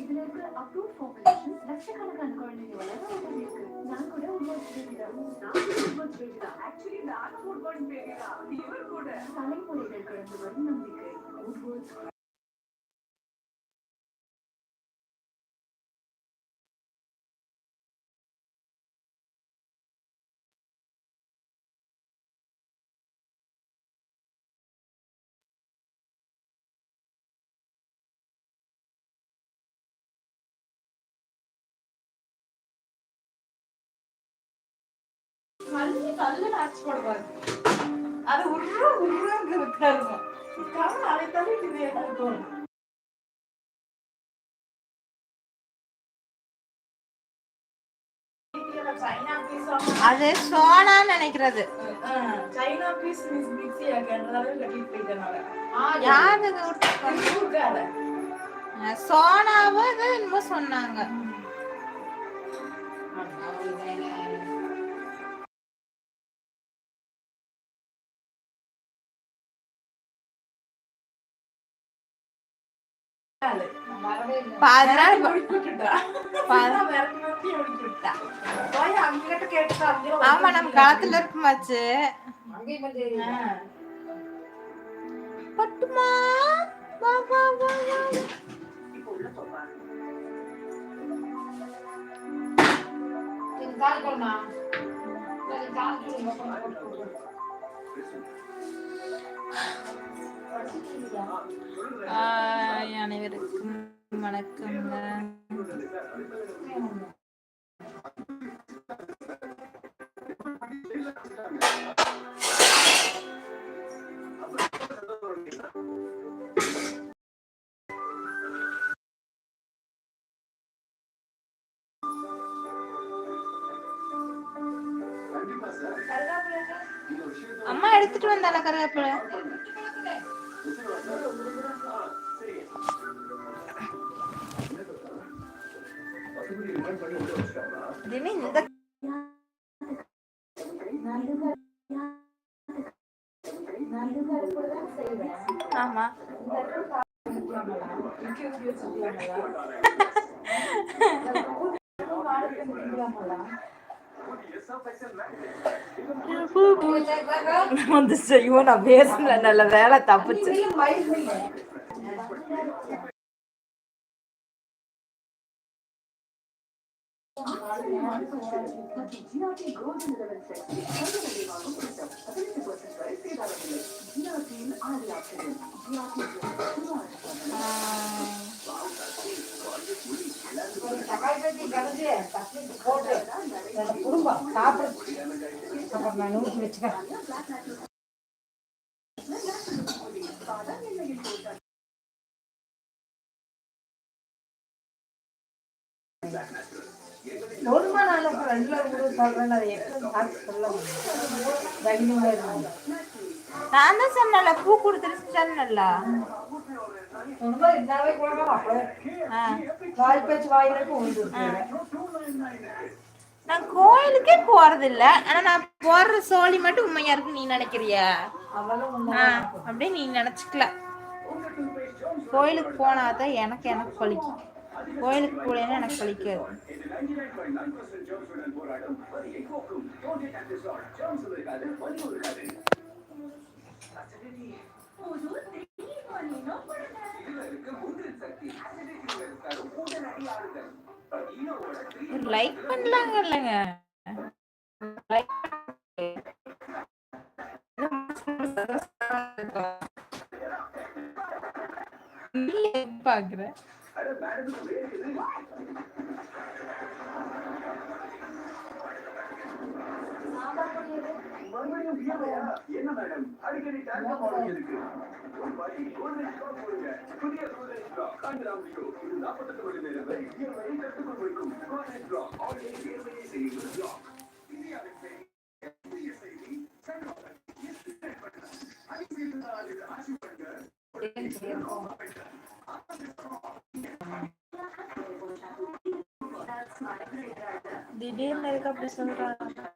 இதுல இருக்கிற approve formulation லட்சக்கணக்கான குழந்தைங்க உதவி இருக்கு நான் கூட. பேபி தான் நான் பேபி தான் ஆக்சுவலி நானும் பேபி தான் இவர் கூட தலைமுறைகள் கடந்து வரும் நம்பிக்கை. கல்லு கல்லு ஆச்சு போடுவாரு. அது உருவ உருவங்க இருக்காருங்க கவலை அதை தவிர்த்து இது இருக்கும் சைனா அது சோனான்னு நினைக்கிறது. சைனா பீஸ் மிஸ் மிக்ஸி யாரு ஊருக்கால சோனாவோ இது என்னமோ சொன்னாங்க. பாதி நாள் ஆமா நம்ம காலத்துல இருக்குமாச்சு பட்டுமா வா அனைவருக்கும் வணக்கம்ங்க. அம்மா எடுத்துட்டு வந்தால கருவேப்பிலை? Değil தினி இந்த ஆமா வந்து செய்வோம் நான் பேசல நல்ல வேலை தப்பிச்சு. குடும்பம் சாப்பிடு அப்புறம் நான் நூற்றி வச்சுக்கிறேன் ஒரு மணி நாள் ரெண்டுல அதை எப்படி சொல்ல முடியும். நான் தான் சொன்னல பூ கொடுத்துருச்சு சொன்னல ரொம்ப இதாவே கூட அப்படியே ஆ. வாய் பேச்சு வாயிலுக்கு உண்டு நான் கோயிலுக்கே போறது இல்ல ஆனா நான் போடுற சோழி மட்டும் உண்மையா இருக்கு நீ நினைக்கிறியா? அப்படியே நீ நினைச்சுக்கல. கோயிலுக்கு போனாதான் எனக்கு எனக்கு பழிக்கும் கோயிலுக்கு போலேன்னா எனக்கு பழிக்காது லைக் பண்ணலாங்க. இல்லைங்க லைக் பாக்குறேன். மறுபடியும் என்ன மேடம் அடிக்கடி டேங்கா மாடல் இருக்கு ஒரு படி கோல்டன் ஸ்டாக் போடுங்க புதிய கோல்டன் ஸ்டாக் காண்கிறாம்பியோ இது நாற்பத்தெட்டு மணி நேரம் வரை வியர்வையை கட்டுக்குள் வைக்கும் கோல்டன் ஸ்டாக் ஆல்ரெடி வியர்வையை செய்யும் ஸ்டாக் இந்தியாவின் புதிய செய்தி சட்டமன்ற ஆட்சி பண்ணுங்க திடீர்னு எதுக்கு அப்படி சொல்றாங்க?